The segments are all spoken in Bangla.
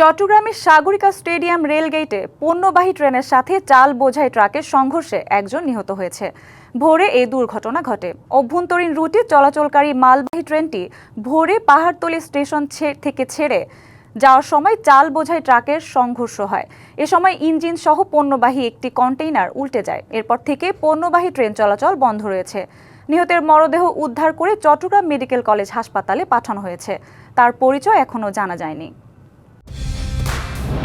চট্টগ্রামের সাগরিকা স্টেডিয়াম রেলগেটে পণ্যবাহী ট্রেনের সাথে চাল বোঝাই ট্রাকের সংঘর্ষে একজন নিহত হয়েছে। ভোরে এই দুর্ঘটনা ঘটে। অভ্যন্তরীণ রুটে চলাচলকারী মালবাহী ট্রেনটি ভোরে পাহাড়তলি স্টেশন থেকে ছেড়ে যাওয়ার সময় চাল বোঝাই ট্রাকের সংঘর্ষ হয়। এ সময় ইঞ্জিন সহ পণ্যবাহী একটি কন্টেইনার উল্টে যায়। এরপর থেকে পণ্যবাহী ট্রেন চলাচল বন্ধ রয়েছে। নিহতের মরদেহ উদ্ধার করে চট্টগ্রাম মেডিকেল কলেজ হাসপাতালে পাঠানো হয়েছে। তার পরিচয় এখনও জানা যায়নি।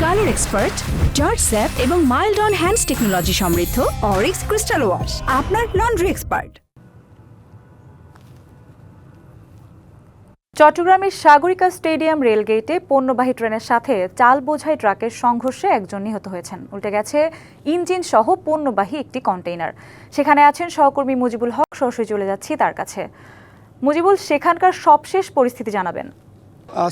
কালার এক্সপার্ট, জর্জ স্যাপ এবং মাইল্ড অন হ্যান্ডস টেকনোলজি সমৃদ্ধ অরিক্স ক্রিস্টাল ওয়াশ, আপনার লন্ড্রি এক্সপার্ট। চট্টগ্রামের সাগরিকা স্টেডিয়াম রেলগেটে পণ্যবাহী ট্রেনের সাথে চাল বোঝাই ট্রাকের সংঘর্ষে একজন নিহত হয়েছেন। উল্টে গেছে ইঞ্জিন সহ পণ্যবাহী একটি কন্টেইনার। সেখানে আছেন সহকর্মী মুজিবুল হক, সরাসরি চলে যাচ্ছি তার কাছে। মুজিবুল, সেখানকার সবশেষ পরিস্থিতি জানাবেন।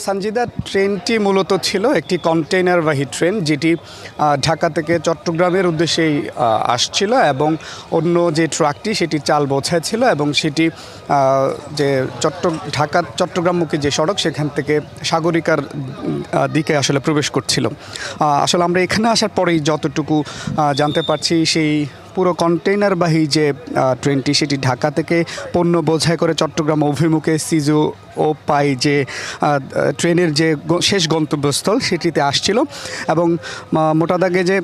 সঞ্জিদা, ট্রেনটি মূলত ছিল একটি কন্টেইনারবাহী ট্রেন যেটি ঢাকা থেকে চট্টগ্রামের উদ্দেশ্যেই আসছিল এবং অন্য যে ট্রাকটি সেটি চাল বোঝায় ছিল এবং সেটি যে চট্ট ঢাকা, চট্টগ্রামমুখী যে সড়ক সেখান থেকে সাগরিকার দিকে আসলে প্রবেশ করছিল। আসলে আমরা এখানে আসার পরেই যতটুকু জানতে পারছি সেই পুরো কন্টেইনারবাহী যে ট্রেনটি সেটি ঢাকা থেকে পণ্য বোঝাই করে চট্টগ্রাম অভিমুখে সিজু ও পাই যে ট্রেনের যে শেষ গন্তব্যস্থল সেটিতে আসছিল এবং মোটা দাগে যে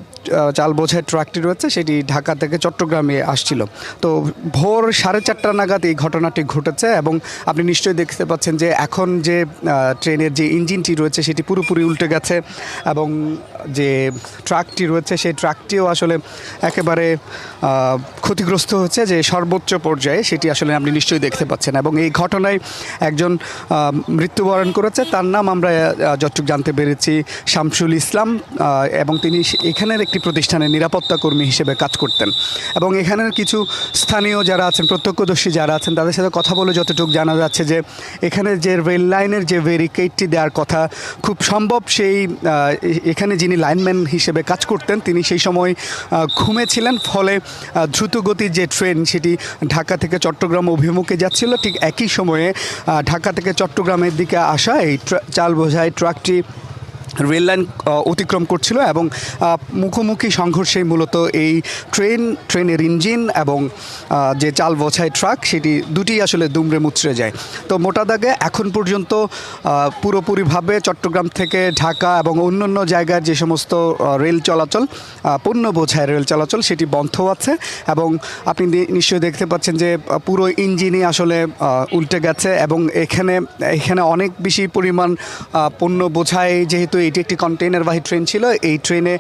চাল বোঝাই ট্রাকটি রয়েছে সেটি ঢাকা থেকে চট্টগ্রামে আসছিল। তো ভোর সাড়ে চারটা নাগাদ এই ঘটনাটি ঘটেছে এবং আপনি নিশ্চয়ই দেখতে পাচ্ছেন যে, এখন যে ট্রেনের যে ইঞ্জিনটি রয়েছে সেটি পুরোপুরি উল্টে গেছে এবং যে ট্রাকটি রয়েছে সেই ট্রাকটিও আসলে একেবারে ক্ষতিগ্রস্ত হচ্ছে যে সর্বোচ্চ পর্যায়ে সেটি আসলে আপনি নিশ্চয়ই দেখতে পাচ্ছেন এবং এই ঘটনায় একজন মৃত্যুবরণ করেছে। তার নাম আমরা যতটুক জানতে পেরেছি, শামসুল ইসলাম এবং তিনি এখানের একটি প্রতিষ্ঠানে নিরাপত্তা কর্মী হিসেবে কাজ করতেন। এবং এখানের কিছু স্থানীয় যারা আছেন, প্রত্যক্ষদর্শী যারা আছেন, তাদের সাথে কথা বলে যতটুকু জানা যাচ্ছে যে এখানে যে রেল লাইনের যে ব্যারিকেডটি দেওয়ার কথা, খুব সম্ভব সেই এখানে যিনি লাইনম্যান হিসেবে কাজ করতেন, তিনি সেই সময় ঘুমেছিলেন, ফলে আহ, দ্রুতগতির যে ট্রেন সেটি ঢাকা থেকে চট্টগ্রাম অভিমুখে যাচ্ছিল ঠিক একই সময়ে ঢাকা থেকে চট্টগ্রামের দিকে আসা এই চাল বোঝাই ট্রাকটি রেল লাইন অতিক্রম করছিল এবং মুখোমুখি সংঘর্ষে মূলত এই ট্রেন, ট্রেনের ইঞ্জিন এবং যে চাল বোঝাই ট্রাক, সেটি দুটি আসলে দুমড়ে মুচড়ে যায়। তো মোটা দাগে এখন পর্যন্ত পুরোপুরিভাবে চট্টগ্রাম থেকে ঢাকা এবং অন্যান্য জায়গার যে সমস্ত রেল চলাচল পণ্য বোঝায় রেল চলাচল, সেটি বন্ধ আছে এবং আপনি নিশ্চয়ই দেখতে পাচ্ছেন যে পুরো ইঞ্জিনই আসলে উল্টে গেছে এবং এখানে এখানে অনেক বেশি পরিমাণ পণ্য বোঝায় যেহেতু এটি একটি কন্টেইনারবাহী ট্রেন ছিল। এই ট্রেনে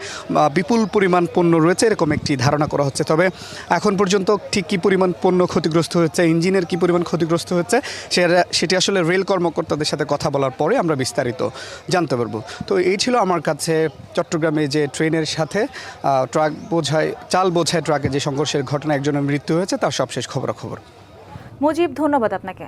বিপুল পরিমাণ পণ্য রয়েছে, এরকম একটি ধারণা করা হচ্ছে। তবে এখন পর্যন্ত ঠিক কী পরিমাণ পণ্য ক্ষতিগ্রস্ত হচ্ছে, ইঞ্জিনের কী পরিমাণ ক্ষতিগ্রস্ত হচ্ছে, সেটা আসলে রেল কর্মকর্তাদের সাথে কথা বলার পরে আমরা বিস্তারিত জানতে পারব। তো এই ছিল আমার কাছে চট্টগ্রামে যে ট্রেনের সাথে ট্রাক বোঝায় চাল বোঝায় ট্রাকে যে সংঘর্ষের ঘটনা একজনের মৃত্যু হয়েছে, তার সবশেষ খবরাখবর। মুজিব, ধন্যবাদ আপনাকে।